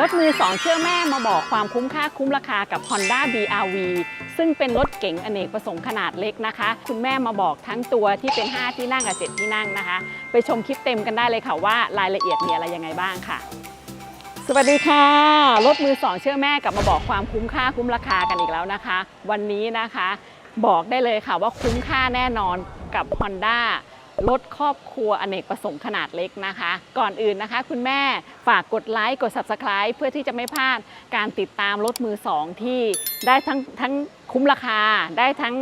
รถมือสองเชื่อแม่มาบอกความคุ้มค่าคุ้มราคากับ Honda BRV ซึ่งเป็นรถเก๋งอเนกประสงค์ขนาดเล็กนะคะ คุณแม่มาบอกทั้งตัวที่เป็น 5 ที่นั่งกับ 7 ที่นั่งนะคะ ไปชมคลิปเต็มกันได้เลยค่ะว่ารายละเอียดมีอะไรยังไงบ้างค่ะ สวัสดีค่ะ รถมือสองเชื่อแม่กลับมาบอกความคุ้มค่าคุ้มราคากันอีกแล้วนะคะ วันนี้นะคะ บอกได้เลยค่ะว่าคุ้มค่าแน่นอนกับ Honda รถครอบครัวอเนกประสงค์ขนาดเล็กนะคะ ก่อนอื่นนะคะ คุณแม่ฝากกดไลค์กด Subscribe เพื่อที่จะไม่พลาดการติดตามรถมือสองที่ได้ทั้งทั้งคุ้มราคา ได้ทั้ง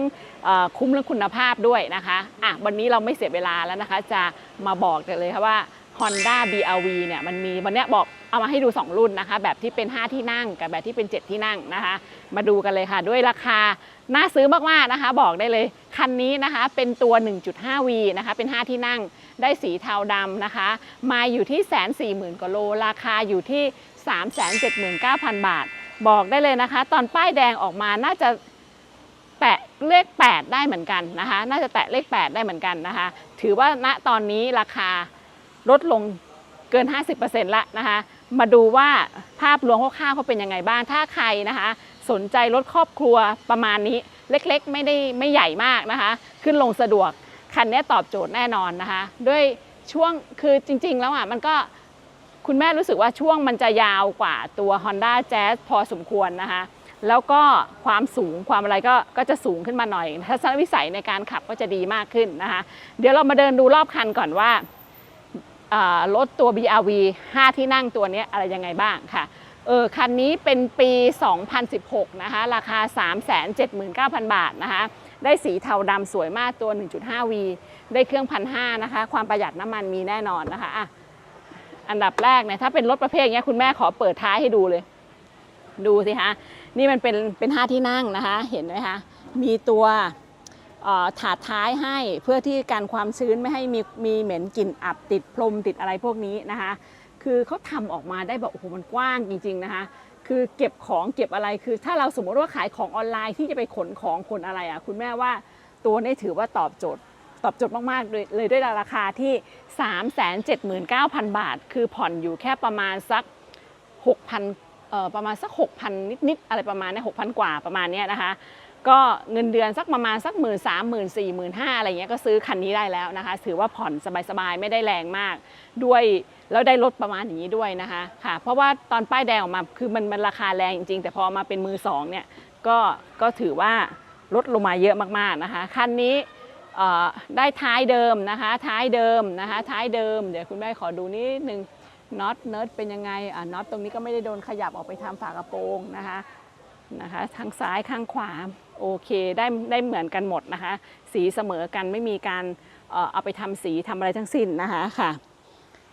คุ้มเรื่องคุณภาพด้วยนะคะอะวันนี้เราไม่เสียเวลาแล้วนะคะ จะมาบอกกันเลยค่ะว่า Honda BRV เนี่ยมันมีวันนี้บอกเอามาให้ดู 2 รุ่นนะคะ แบบที่เป็น 5 ที่นั่งกับแบบที่เป็น 7 ที่นั่งนะคะ มาดูกันเลยค่ะ ด้วยราคาน่าซื้อมากๆนะคะ บอกได้เลย คันนี้นะคะเป็นตัว 1.5V นะคะ เป็น 5 ที่นั่งได้สีเทาดำนะคะ มาอยู่ที่แสนสี่หมื่นกว่าโล ราคาอยู่ที่ 3 7 9 0 0 0 บาท บอกได้เลยนะคะ ตอนป้ายแดงออกมาน่าจะแตะเลข 8 ได้เหมือนกันนะคะ น่าจะแตะเลข 8 ได้เหมือนกันนะคะ ถือว่าณตอนนี้ราคา ลดลงเกิน 50%ละนะคะ มาดูว่าภาพรวมคร่าวๆเขาเป็นยังไงบ้าง ถ้าใครนะคะ สนใจรถครอบครัวประมาณนี้ เล็กๆ ไม่ได้ไม่ใหญ่มากนะคะ ขึ้นลงสะดวก คันนี้ตอบโจทย์แน่นอนนะคะ ด้วยช่วงคือจริง ๆ แล้วอะมันก็คุณแม่รู้สึกว่าช่วงมันจะยาวกว่าตัว Honda Jazz พอสมควรนะคะ แล้วก็ความสูงความอะไรก็ก็จะสูงขึ้นมาหน่อย ทัศนวิสัยในการขับก็จะดีมากขึ้นนะคะ เดี๋ยวเรามาเดินดูรอบคันก่อนว่าอ่า รถตัว BRV 5 ที่นั่งตัวนี้อะไรยังไงบ้างค่ะเออคันนี้เป็นปี 2016 นะคะ ราคา 379,000 บาทนะคะ ได้สีเทาดำสวยมากตัว 1.5V ได้เครื่องพันห้านะคะ ความประหยัดน้ำมันมีแน่นอนนะคะอะอันดับแรกเนี่ยถ้าเป็นรถประเภทอย่างเงี้ยคุณแม่ขอเปิดท้ายให้ดูเลย ดูสิคะนี่มันเป็นเป็นห้าที่นั่งนะคะ เห็นไหมคะ มีตัว ถาดท้ายให้เพื่อที่การความชื้นไม่ให้มีมีเหม็นกลิ่นอับติดพรมติดอะไรพวกนี้นะคะ คือเขาทำออกมาได้แบบโอ้โหมันกว้างจริง ๆนะคะ คือเก็บของเก็บอะไรคือ ถ้าเราสมมติว่าขายของออนไลน์ที่จะไปขนของขนอะไรอะคุณแม่ว่าตัวนี้ถือว่าตอบโจทย์ตอบโจทย์มาก ๆ เลยด้วยราคาที่ 379,000 บาท คือผ่อนอยู่แค่ประมาณสัก 6,000เอ่อประมาณสัก 6,000 นิด ๆ อะไรประมาณนี้6,000 กว่าประมาณเนี้ยนะคะ ก็เงินเดือนสักประมาณสักหมื่นสามหมื่นสี่หมื่นห้าอะไรเงี้ยก็ซื้อคันนี้ได้แล้วนะคะ ถือว่าผ่อนสบายๆ ไม่ได้แรงมาก ด้วยแล้วได้ลดประมาณอย่างนี้ด้วยนะคะค่ะ เพราะว่าตอนป้ายแดงออกมาคือมันมันราคาแรงจริงๆ แต่พอมาเป็นมือสองเนี่ยก็ก็ถือว่าลดลงมาเยอะมากๆนะคะคันนี้ได้ท้ายเดิมนะคะ ท้ายเดิมนะคะ ท้ายเดิมเดี๋ยวคุณแม่ขอดูนิดนึงน็อตเนิร์ดเป็นยังไงอะน็อตตรงนี้ก็ไม่ได้โดนขยับออกไปทำฝากระโปรงนะคะนะคะทางซ้ายข้างขวา โอเคได้ได้เหมือนกันหมดนะคะ สีเสมอกันไม่มีการเอาไปทำสีทำอะไรทั้งสิ้นนะคะค่ะ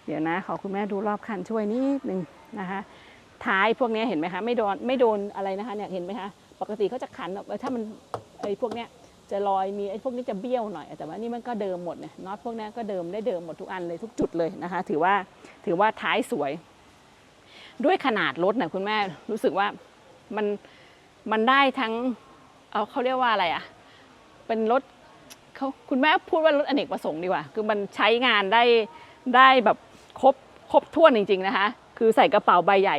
เดี๋ยวนะขอคุณแม่ดูรอบคันช่วยนิดนึงนะคะท้ายพวกนี้เห็นไหมคะไม่โดนไม่โดนอะไรนะคะเนี่ยเห็นไหมคะปกติเขาจะขันถ้ามันไอ้พวกเนี้ยจะลอยมีไอ้พวกนี้จะเบี้ยวหน่อย แต่ว่านี่มันก็เดิมหมดเนี่ยน็อตพวกนี้ก็เดิมได้เดิมหมดทุกอันเลยทุกจุดเลยนะคะ ถือว่าถือว่าท้ายสวย ด้วยขนาดรถเนี่ยคุณแม่รู้สึกว่ามันมันได้ทั้ง เอาเขาเรียกว่าอะไรอะ่ะเป็นรถเขาคุณแม่พูดว่ารถอเนกประสงค์ดีกว่า คือมันใช้งานได้ได้แบบครบครบถ้วนจริง ๆนะคะ คือใส่กระเป๋าใบใหญ่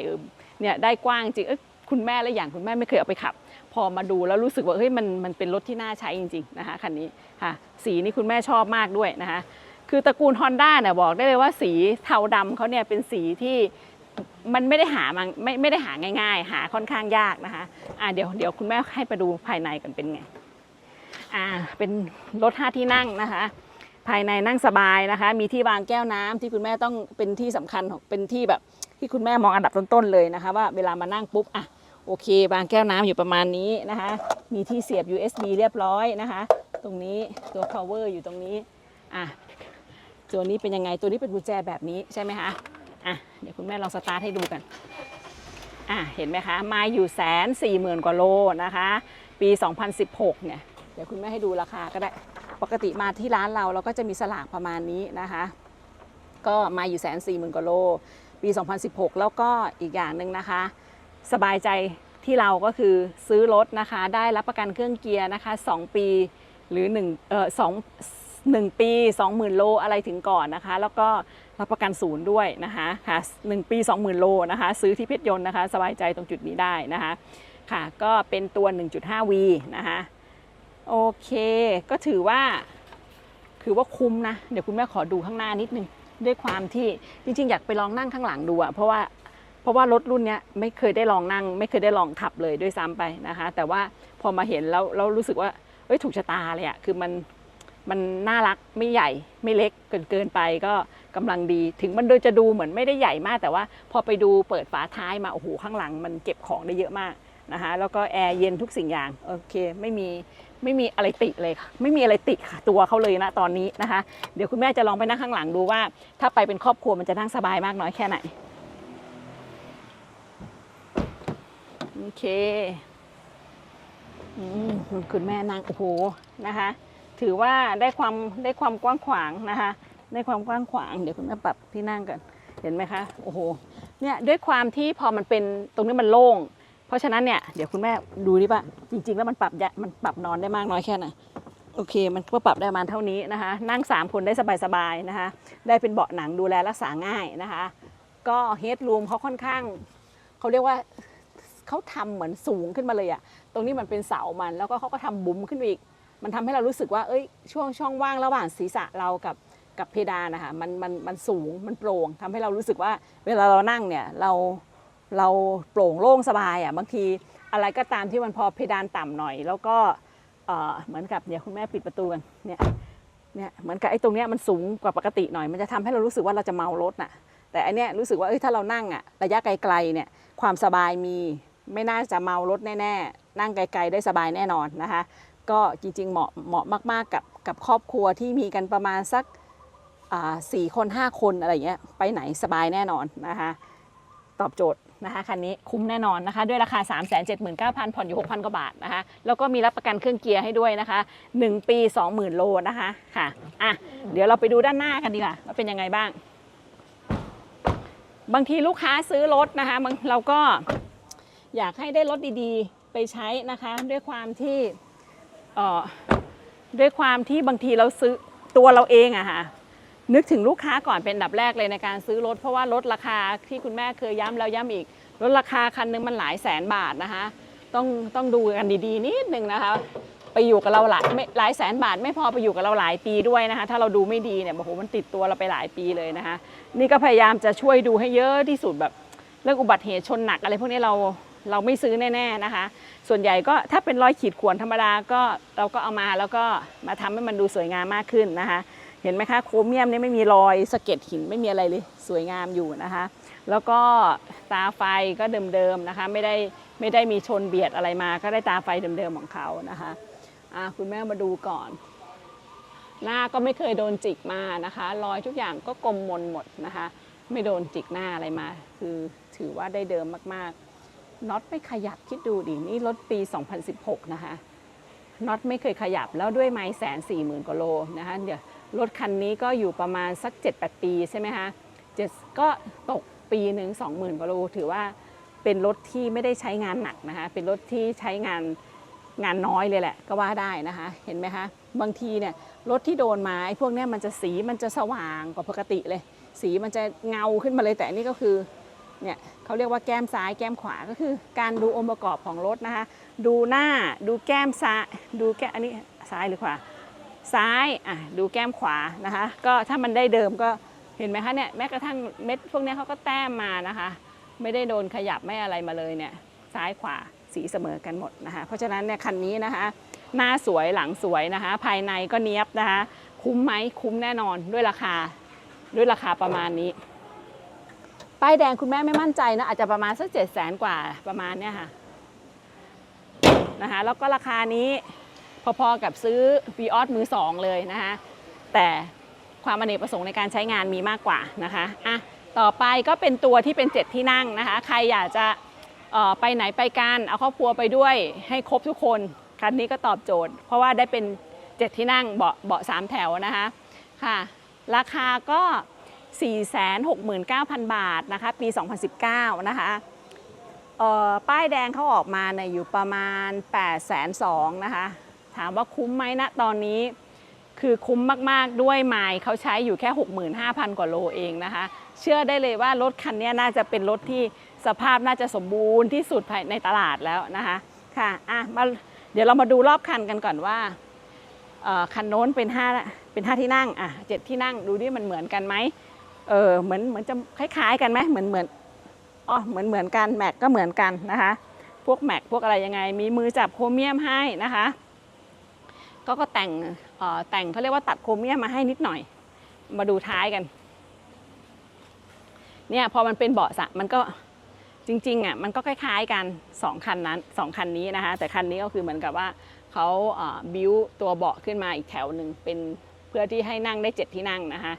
เนี่ยได้กว้างจริงเอ้ยคุณแม่และอย่างคุณแม่ไม่เคยเอาไปขับ พอมาดูแล้วรู้สึกว่าเฮ้ยมันมันเป็นรถที่น่าใช้จริงๆนะคะคันนี้ค่ะสีนี่คุณแม่ชอบมากด้วยนะคะคือตระกูล Honda เนี่ยบอกได้เลยว่าสีเทาดำเขาเนี่ยเป็นสีที่ มันไม่ได้หามาไม่ไม่ได้หาง่าย ๆ หาค่อนข้างยากนะคะ อ่าเดี๋ยวเดี๋ยวคุณแม่ให้ไปดูภายในกันเป็นไง อ่า เป็นรถห้าที่นั่งนะคะ ภายในนั่งสบายนะคะ มีที่วางแก้วน้ำที่คุณแม่ต้องเป็นที่สำคัญของเป็นที่แบบ ที่คุณแม่มองอันดับต้นๆเลยนะคะ ว่าเวลามานั่งปุ๊บอะโอเควางแก้วน้ำอยู่ประมาณนี้นะคะ มีที่เสียบ USB เรียบร้อยนะคะ ตรงนี้ตัว power อยู่ตรงนี้ อะ ตัวนี้เป็นยังไง ตัวนี้เป็นกุญแจแบบนี้ใช่ไหมคะ อะเดี๋ยวคุณแม่ลองสตาร์ทให้ดูกันอะเห็นไหมคะมาอยู่แสนสี่หมื่นกว่าโลนะคะ ปี 2016 เนี่ยเดี๋ยวคุณแม่ให้ดูราคาก็ได้ปกติมาที่ร้านเราเราก็จะมีสลากประมาณนี้นะคะ ก็มาอยู่แสนสี่หมื่นกว่าโล ปี 2016 แล้วก็อีกอย่างหนึ่งนะคะ สบายใจที่เราก็คือซื้อรถนะคะ ได้รับประกันเครื่องเกียร์นะคะ 2 ปีหรือ1เอ่อสอง 1 ปี 20,000 โลอะไรถึงก่อนนะคะ แล้วก็รับประกันศูนย์ด้วยนะคะค่ะ1ปี 20,000 โลนะคะ ซื้อที่เพชรยนต์นะคะ สบายใจตรงจุดนี้ได้นะคะ ค่ะ ก็เป็นตัว 1.5V นะคะ โอเค ก็ถือว่าถือว่าคุ้มนะ เดี๋ยวคุณแม่ขอดูข้างหน้านิดนึง ด้วยความที่จริง ๆ อยากไปลองนั่งข้างหลังดูอะเพราะว่าเพราะว่ารถรุ่นนี้ไม่เคยได้ลองนั่ง ไม่เคยได้ลองขับเลยด้วยซ้ำไปนะคะ แต่ว่าพอมาเห็นแล้วเรารู้สึกว่าเอ้ยถูกชะตาเลยอะคือมัน มันน่ารักไม่ใหญ่ไม่เล็กเกินเกินไปก็กำลังดี ถึงมันโดยจะดูเหมือนไม่ได้ใหญ่มาก แต่ว่าพอไปดูเปิดฝาท้ายมาโอ้โหข้างหลัง มันเก็บของได้เยอะมากนะคะแล้วก็แอร์เย็นทุกสิ่งอย่างโอเคไม่มีไม่มีอะไรติเลยค่ะไม่มีอะไรติค่ะตัวเขาเลยนะตอนนี้นะคะ เดี๋ยวคุณแม่จะลองไปนั่งข้างหลังดูว่า ถ้าไปเป็นครอบครัวมันจะนั่งสบายมากน้อยแค่ไหนโอเคอืมคุณแม่นั่งโอ้โหนะคะ ถือว่าได้ความได้ความกว้างขวางนะคะได้ความกว้างขวางเดี๋ยวคุณแม่ปรับที่นั่งกันเห็นไหมคะโอ้โหเนี่ยด้วยความที่พอมันเป็นตรงนี้มันโล่ง เพราะฉะนั้นเนี่ยเดี๋ยวคุณแม่ดูดิป่ะจริง ๆ แล้วมันปรับยะมันปรับนอนได้มากน้อยแค่ไหนโอเค มันก็ปรับได้ประมาณเท่านี้นะคะ นั่ง 3 คนได้สบายๆนะคะ ได้เป็นเบาะหนังดูแลรักษาง่ายนะคะ ก็เฮดรูมเขาค่อนข้างเขาเรียกว่าเขาทำเหมือนสูงขึ้นมาเลยอะตรงนี้มันเป็นเสามันแล้วก็เขาก็ทำบุ้มขึ้นไปอีก มันทำให้เรารู้สึกว่าเอ้ยช่วงช่องว่างระหว่างศีรษะเรากับกับเพดานนะคะมันมันมันสูงมันโปร่งทำให้เรารู้สึกว่าเวลาเรานั่งเนี่ยเราเราโปร่งโล่งสบายอะบางทีอะไรก็ตามที่มันพอเพดานต่ำหน่อย แล้วก็เอ่อเหมือนกับเนี่ยคุณแม่ปิดประตูกันเนี่ยเนี่ยเหมือนกับไอ้ตรงเนี้ยมันสูงกว่าปกติหน่อย มันจะทำให้เรารู้สึกว่าเราจะเมารถน่ะแต่อันเนี้ยรู้สึกว่าเอ้ยถ้าเรานั่งอะระยะไกลๆเนี่ยความสบายมีไม่น่าจะเมารถแน่ๆนั่งไกลๆได้สบายแน่นอนนะคะ ก็จริงๆ เหมาะเหมาะมากๆกับกับครอบครัวที่มีกันประมาณสักสี่คนห้าคนอะไรเงี้ยไปไหนสบายแน่นอนนะคะตอบโจทย์นะคะคันนี้คุ้มแน่นอนนะคะ ด้วยราคา 3 7 9 0 0 0 ผ่อนอยู่ 6,000 กว่าบาทนะคะ แล้วก็มีรับประกันเครื่องเกียร์ให้ด้วยนะคะ 1 ปี 20,000 โลนะคะค่ะอะ เดี๋ยวเราไปดูด้านหน้ากันดีกว่าว่าเป็นยังไงบ้าง บางทีลูกค้าซื้อรถนะคะเราก็อยากให้ได้รถดีๆ ไปใช้นะคะ ด้วยความที่ ด้วยความที่บางทีเราซื้อตัวเราเองอะค่ะนึกถึงลูกค้าก่อนเป็นดับแรกเลยในการซื้อรถ เพราะว่ารถราคาที่คุณแม่เคยย้ำแล้วย้ำอีกรถราคาคันหนึงมันหลายแสนบาทนะคะ ต้องต้องดูกันดีๆ นิดนึงนะคะ ไปอยู่กับเราหลายไม่หลายแสนบาท ไม่พอไปอยู่กับเราหลายปีด้วยนะคะ ถ้าเราดูไม่ดีเนี่ยโอ้โหมันติดตัวเราไปหลายปีเลยนะคะ นี่ก็พยายามจะช่วยดูให้เยอะที่สุดแบบเรื่องอุบัติเหตุชนหนักอะไรพวกนี้เรา เราไม่ซื้อแน่ๆนะคะ ส่วนใหญ่ก็ถ้าเป็นรอยขีดข่วนธรรมดาก็เราก็เอามาแล้วก็มาทำให้มันดูสวยงามมากขึ้นนะคะ เห็นไหมคะโครเมียมนี่ไม่มีรอยสะเก็ดหินไม่มีอะไรเลยสวยงามอยู่นะคะ แล้วก็ตาไฟก็เดิมๆนะคะไม่ได้ไม่ได้มีชนเบียดอะไรมา ก็ได้ตาไฟเดิมๆของเขานะคะอะคุณแม่มาดูก่อน หน้าก็ไม่เคยโดนจิกมานะคะรอยทุกอย่างก็กลมมนหมดนะคะ ไม่โดนจิกหน้าอะไรมา คือถือว่าได้เดิมมากๆ น็อตไม่ขยับคิดดูดินี่รถปี 2016 นะคะน็อตไม่เคยขยับแล้วด้วยไม้แสนสี่หมื่นกว่าโลนะคะเดี๋ยวรถคันนี้ก็อยู่ประมาณสัก 7-8 ปีใช่ไหมคะเจ็ดก็ตกปีหนึ่งสองหมื่นกว่าโลถือว่าเป็นรถที่ไม่ได้ใช้งานหนักนะคะเป็นรถที่ใช้งานงานน้อยเลยแหละก็ว่าได้นะคะเห็นไหมคะบางทีเนี่ยรถที่โดนมาไอ้พวกนี้มันจะสีมันจะสว่างกว่าปกติเลย สีมันจะเงาขึ้นมาเลยแต่นี่ก็คือ เนี่ยเขาเรียกว่าแก้มซ้ายแก้มขวาก็คือ การดูองค์ประกอบของรถนะคะ ดูหน้าดูแก้มซ้ายดูแก้อันนี้ซ้ายหรือขวาซ้ายอะดูแก้มขวานะคะ ก็ถ้ามันได้เดิมก็เห็นไหมคะเนี่ยแม้กระทั่งเม็ดพวกนี้เขาก็แต้มมานะคะ ไม่ได้โดนขยับไม่อะไรมาเลยเนี่ยซ้ายขวาสีเสมอกันหมดนะคะ เพราะฉะนั้นเนี่ยคันนี้นะคะ หน้าสวยหลังสวยนะคะ ภายในก็เนี้ยบนะคะ คุ้มไหมคุ้มแน่นอนด้วยราคา ด้วยราคาประมาณนี้ ป้ายแดงคุณแม่ไม่มั่นใจนะ อาจจะประมาณสักเจ็ดแสนกว่าประมาณเนี้ยค่ะนะคะแล้วก็ราคานี้พอๆกับซื้อ v ีออมือสองเลยนะคะแต่ความอเนกประสงค์ในการใช้งานมีมากกว่านะคะอะต่อไปก็เป็นตัวที่เป็น 7 ที่นั่งนะคะ ใครอยากจะเออไปไหนไปกันเอาครอบครัวไปด้วยให้ครบทุกคน คันนี้ก็ตอบโจทย์ เพราะว่าได้เป็น 7 ที่นั่งเบาะเบาะสามแถวนะคะค่ะ ราคาก็ 469,000 บาทนะคะปี 2019 นะคะเอ่อป้ายแดงเขาออกมาเนี่ยอยู่ประมาณ 8 2 0 0 0นะคะถามว่าคุ้มไหมณตอนนี้คือคุ้มมาก ๆ ด้วยไมล์เขาใช้อยู่แค่ 65,000 กว่าโลเองนะคะ เชื่อได้เลยว่ารถคันนี้น่าจะเป็นรถที่สภาพน่าจะสมบูรณ์ที่สุดภายในตลาดแล้วนะคะค่ะอะมาเดี๋ยวเรามาดูรอบคันกันก่อนว่าคันโน้นเป็น 5 เป็น 5 ที่นั่งอะเจ็ดที่นั่งดูดิมันเหมือนกันไหม เออเหมือนเหมือนจะคล้ายๆกันไหมเหมือนเหมือนอ๋อเหมือนเหมือนกันแม็กก็เหมือนกันนะคะ พวกแม็กพวกอะไรยังไง มีมือจับโครเมียมให้นะคะก็ก็แต่งเอ่อแต่งเขาเรียกว่าตัดโครเมียมมาให้นิดหน่อย มาดูท้ายกันเนี่ยพอมันเป็นเบาะสะมันก็จริงๆอะมันก็คล้ายๆกันสองคันนั้นสองคันนี้นะคะ แต่คันนี้ก็คือเหมือนกับว่าเขาบิ้วตัวเบาะขึ้นมาอีกแถวหนึ่งเป็นเพื่อที่ให้นั่งได้เจ็ดที่นั่งนะคะ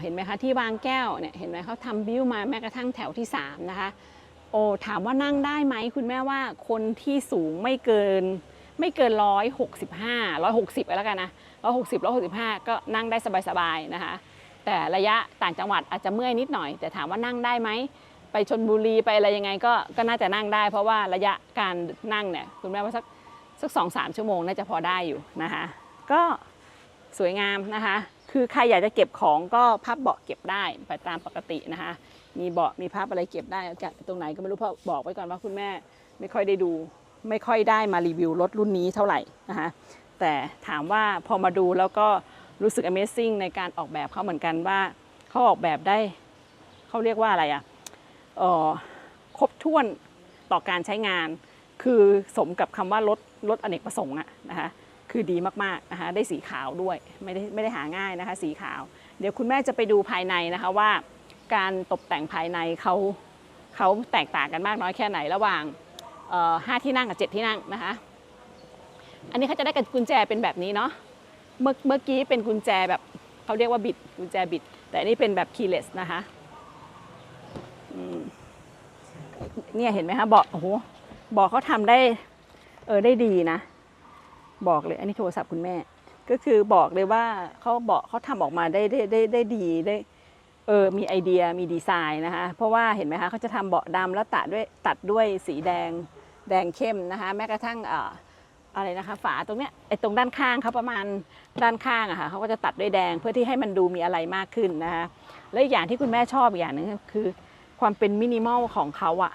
เห็นไหมคะที่วางแก้วเนี่ยเห็นไหมเขาทำบิวมาแม้กระทั่งแถวที่สามนะคะ โอ้ถามว่านั่งได้ไหมคุณแม่ว่าคนที่สูงไม่เกินไม่เกินร้อยหกสิบห้าร้อยหกสิบไปแล้วกันนะร้อยหกสิบร้อยหกสิบห้าก็นั่งได้สบายๆนะคะ แต่ระยะต่างจังหวัดอาจจะเมื่อยนิดหน่อย แต่ถามว่านั่งได้ไหมไปชนบุรีไปอะไรยังไงก็ก็น่าจะนั่งได้ เพราะว่าระยะการนั่งเนี่ยคุณแม่ว่าสักสักสองสามชั่วโมงน่าจะพอได้อยู่นะคะ ก็สวยงามนะคะ คือใครอยากจะเก็บของก็พับเบาะเก็บได้ไปตามปกตินะคะ มีเบาะมีพับอะไรเก็บได้จะตรงไหนก็ไม่รู้เพราะบอกไว้ก่อนว่าคุณแม่ไม่ค่อยได้ดู ไม่ค่อยได้มารีวิวรถรุ่นนี้เท่าไหร่นะคะแต่ถามว่าพอมาดูแล้วก็รู้สึก Amazing ในการออกแบบเขาเหมือนกันว่าเขาออกแบบได้เขาเรียกว่าอะไรอะเอ่อครบถ้วนต่อการใช้งาน คือสมกับคำว่ารถรถอเนกประสงค์อะนะคะ คือดีมากๆนะคะได้สีขาวด้วยไม่ได้ไม่ได้หาง่ายนะคะ สีขาว เดี๋ยวคุณแม่จะไปดูภายในนะคะว่า การตกแต่งภายในเขาเขาแตกต่างกันมากน้อยแค่ไหนระหว่างห้าที่นั่งกับเจ็ดที่นั่งนะคะ อันนี้เขาจะได้กับกุญแจเป็นแบบนี้เนาะเมื่อเมื่อกี้เป็นกุญแจแบบเขาเรียกว่าบิดกุญแจบิด แต่อันนี้เป็นแบบ keyless นะคะเนี่ยเห็นไหมคะเบาะโอ้โหเบาะเขาทำได้เออได้ดีนะ บอกเลย อันนี้โทรศัพท์คุณแม่ ก็คือบอกเลยว่าเขาเบาะเขาทำออกมาได้ได้ได้ได้ดีได้เออมีไอเดียมีดีไซน์นะคะ เพราะว่าเห็นไหมคะเขาจะทำเบาะดำแล้วตัดด้วยตัดด้วยสีแดงแดงเข้มนะคะ แม้กระทั่งเอ่าอะไรนะคะฝาตรงเนี้ยไอตรงด้านข้างเขาประมาณด้านข้างอะค่ะเขาก็จะตัดด้วยแดงเพื่อที่ให้มันดูมีอะไรมากขึ้นนะคะและอีกอย่างที่คุณแม่ชอบอีกอย่างหนึงคือ ความเป็นมินิมอลของเขาอะ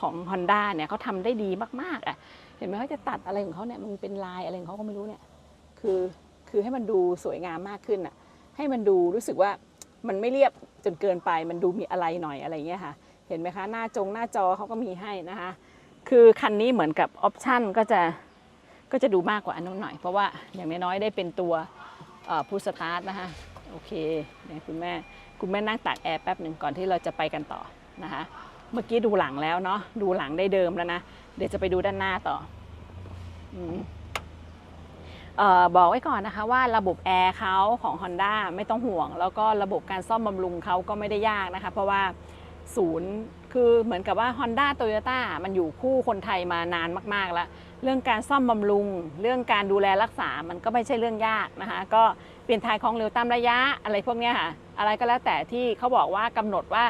ของ Honda เนี่ยเขาทำได้ดีมากๆอะ เห็นไหมเขาจะตัดอะไรของเขาเนี่ยมันเป็นลายอะไรของเขาก็ไม่รู้เนี่ยคือคือให้มันดูสวยงามมากขึ้นอะให้มันดูรู้สึกว่ามันไม่เรียบจนเกินไปมันดูมีอะไรหน่อยอะไรเงี้ยค่ะ เห็นไหมคะหน้าจงหน้าจอเขาก็มีให้นะคะ คือคันนี้เหมือนกับออปชั่นก็จะก็จะดูมากกว่าอันนู้นหน่อย เพราะว่าอย่างน้อยๆได้เป็นตัวพูสตาร์ทนะคะโอเคเนี่ยคุณแม่คุณแม่นั่งตากแอร์แป๊บหนึ่งก่อนที่เราจะไปกันต่อนะคะ เมื่อกี้ดูหลังแล้วเนาะดูหลังได้เดิมแล้วนะ เดี๋ยวจะไปดูด้านหน้าต่อออบอกไว้ก่อนนะคะว่าระบบแอร์เขาของ Honda ไม่ต้องห่วง แล้วก็ระบบการซ่อมบำรุงเขาก็ไม่ได้ยากนะคะ เพราะว่าศูนย์คือเหมือนกับว่า Honda Toyota มันอยู่คู่คนไทยมานานมาก ๆ แล้ว เรื่องการซ่อมบำรุง เรื่องการดูแลรักษามันก็ไม่ใช่เรื่องยากนะคะ ก็เปลี่ยนทายของเร็วตามระยะอะไรพวกนี้ค่ะ อะไรก็แล้วแต่ที่เขาบอกว่ากำหนดว่า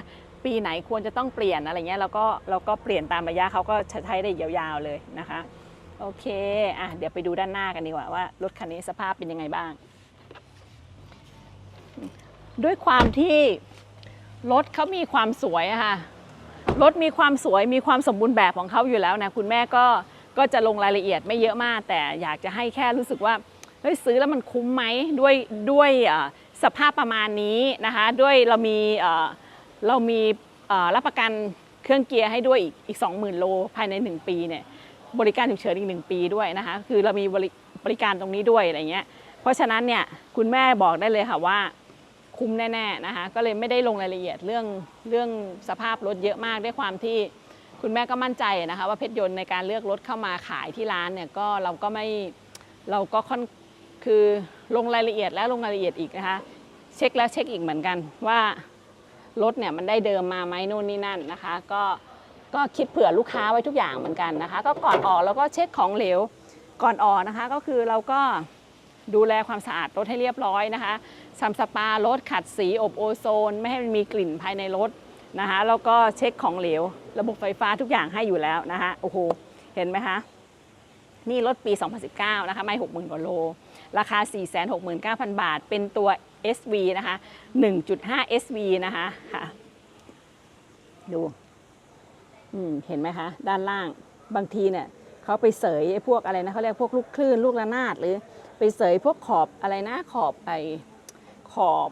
ปีไหนควรจะต้องเปลี่ยนอะไรเงี้ยเราก็เราก็เปลี่ยนตามระยะเขาก็ใช้ได้ยาวๆเลยนะคะ โอเคอะเดี๋ยวไปดูด้านหน้ากันดีกว่าว่ารถคันนี้สภาพเป็นยังไงบ้าง ด้วยความที่รถเขามีความสวยอะค่ะรถมีความสวยมีความสมบูรณ์แบบของเขาอยู่แล้วนะคุณแม่ก็ก็จะลงรายละเอียดไม่เยอะมาก แต่อยากจะให้แค่รู้สึกว่าเฮ้ยซื้อแล้วมันคุ้มไหมด้วยด้วยสภาพประมาณนี้นะคะ ด้วยเรามี เรามีรับประกันเครื่องเกียร์ให้ด้วยอีกอีก 20,000 โลภายใน 1 ปีเนี่ยบริการฉุกเฉินอีก 1 ปีด้วยนะคะคือเรามีบริบริการตรงนี้ด้วยอะไรเงี้ยเพราะฉะนั้นเนี่ยคุณแม่บอกได้เลยค่ะว่าคุ้มแน่ๆนะคะก็เลยไม่ได้ลงรายละเอียดเรื่องเรื่องสภาพรถเยอะมากด้วยความที่คุณแม่ก็มั่นใจนะคะว่าเพชรยนต์ในการเลือกรถเข้ามาขายที่ร้านเนี่ยก็เราก็ไม่เราก็ค่อนคือลงรายละเอียดและลงรายละเอียดอีกนะคะเช็คแล้วเช็คอีกเหมือนกันว่า รถเนี่ยมันได้เดิมมาไหมนู่นนี่นั่นนะคะ ก็ก็คิดเผื่อลูกค้าไว้ทุกอย่างเหมือนกันนะคะ ก็ก่อนออกเราก็เช็คของเหลวก่อนออกนะคะ ก็คือเราก็ดูแลความสะอาดรถให้เรียบร้อยนะคะทำสปารถขัดสีอบโอโซน ไม่ให้มันมีกลิ่นภายในรถนะคะแล้วก็เช็คของเหลว ระบบไฟฟ้าทุกอย่างให้อยู่แล้วนะคะโอ้โหเห็นไหมคะนี่รถปี 2019 นะคะไม่ 60,000 กว่าโล ราคา 469,000 บาท เป็นตัว SV นะคะ 1.5 SV นะคะค่ะ ดูอืมเห็นไหมคะ ด้านล่างบางทีเนี่ยเขาไปเสยไอ้พวกอะไรนะเขาเรียกพวกลูกคลื่นลูกระนาดหรือ ไปเสยพวกขอบอะไรนะขอบไอขอบ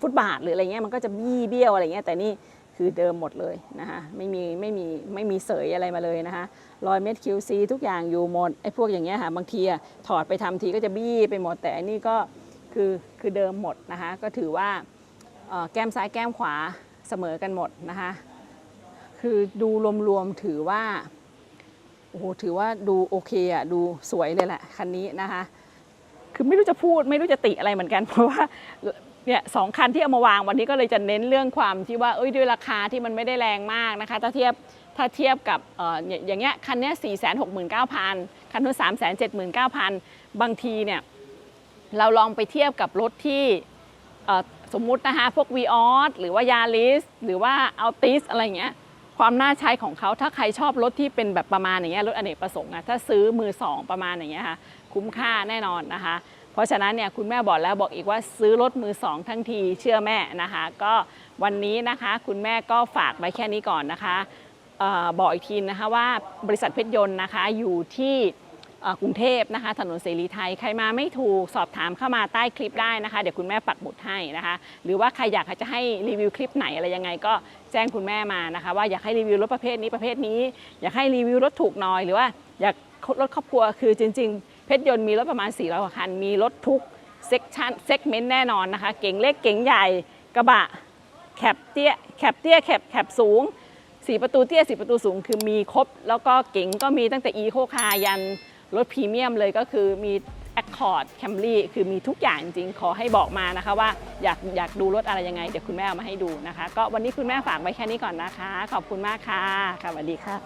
ฟุตบาทหรืออะไรเงี้ยมันก็จะบี้เบี้ยวอะไรเงี้ยแต่นี่คือเดิมหมดเลยนะคะไม่มีไม่มีไม่มีเสยอะไรมาเลยนะคะรอยเม็ด QC ทุกอย่างอยู่หมดไอ้พวกอย่างเงี้ยค่ะบางทีอะถอดไปทำทีก็จะบี้ไปหมดแต่อันนี้ก็ คือคือเดิมหมดนะคะก็ถือว่าแก้มซ้ายแก้มขวาเสมอกันหมดนะคะคือดูรวมๆถือว่าโอ้โหถือว่าดูโอเคอะดูสวยเลยแหละคันนี้นะคะคือไม่รู้จะพูดไม่รู้จะติอะไรเหมือนกัน เพราะว่าเนี่ยสองคันที่เอามาวางวันนี้ก็เลยจะเน้นเรื่องความที่ว่าเอ้ยด้วยราคาที่มันไม่ได้แรงมากนะคะ ถ้าเทียบถ้าเทียบกับเอ่ออย่างเงี้ยคันเนี้ยสี่แสนหกหมื่นเก้าพันคันนู้นสามแสนเจ็ดหมื่นเก้าพันบางทีเนี่ย เราลองไปเทียบกับรถที่สมมุตินะคะพวก v ีออสหรือว่ายาริสหรือว่าอัลติสอะไรเงี้ยความน่าใช้ของเขาถ้าใครชอบรถที่เป็นแบบประมาณอย่างเงี้ยรถอเนกประสงค์อะถ้าซื้อมือสองประมาณอย่างเงี้ยค่ะคุ้มค่าแน่นอนนะคะ เพราะฉะนั้นเนี่ยคุณแม่บอกแล้วบอกอีกว่าซื้อรถมือสองทั้งทีเชื่อแม่นะคะ ก็วันนี้นะคะคุณแม่ก็ฝากไว้แค่นี้ก่อนนะคะออบอกอีกทีนะคะว่าบริษัทเพชรยนต์นะคะอยู่ที่ กรุงเทพนะคะ ถนนเสรีไทย ใครมาไม่ถูกสอบถามเข้ามาใต้คลิปได้นะคะ เดี๋ยวคุณแม่ปักหมุดให้นะคะ หรือว่าใครอยากจะให้รีวิวคลิปไหนอะไรยังไงก็แจ้งคุณแม่มานะคะ ว่าอยากให้รีวิวรถประเภทนี้ประเภทนี้ อยากให้รีวิวรถถูกน้อยหรือว่าอยากรถครอบครัวคือจริง ๆ เพชรยนต์มีรถประมาณ 400กว่าคัน มีรถทุกเซกชันเซกเมนต์แน่นอนนะคะ เก๋งเล็กเก๋งใหญ่กระบะแคบเตี้ยแคบเตี้ยแคบแคบสูงสี่ประตูเตี้ยสี่ประตูสูงคือมีครบ แล้วก็เก๋งก็มีตั้งแต่อีโคคายัน รถพรีเมียมเลยก็คือมี Accord Camry คือมีทุกอย่างจริงๆขอให้บอกมานะคะว่าอยากอยากดูรถอะไรยังไง เดี๋ยวคุณแม่เอามาให้ดูนะคะ ก็วันนี้คุณแม่ฝากไว้แค่นี้ก่อนนะคะ ขอบคุณมากค่ะค่ะสวัสดีค่ะ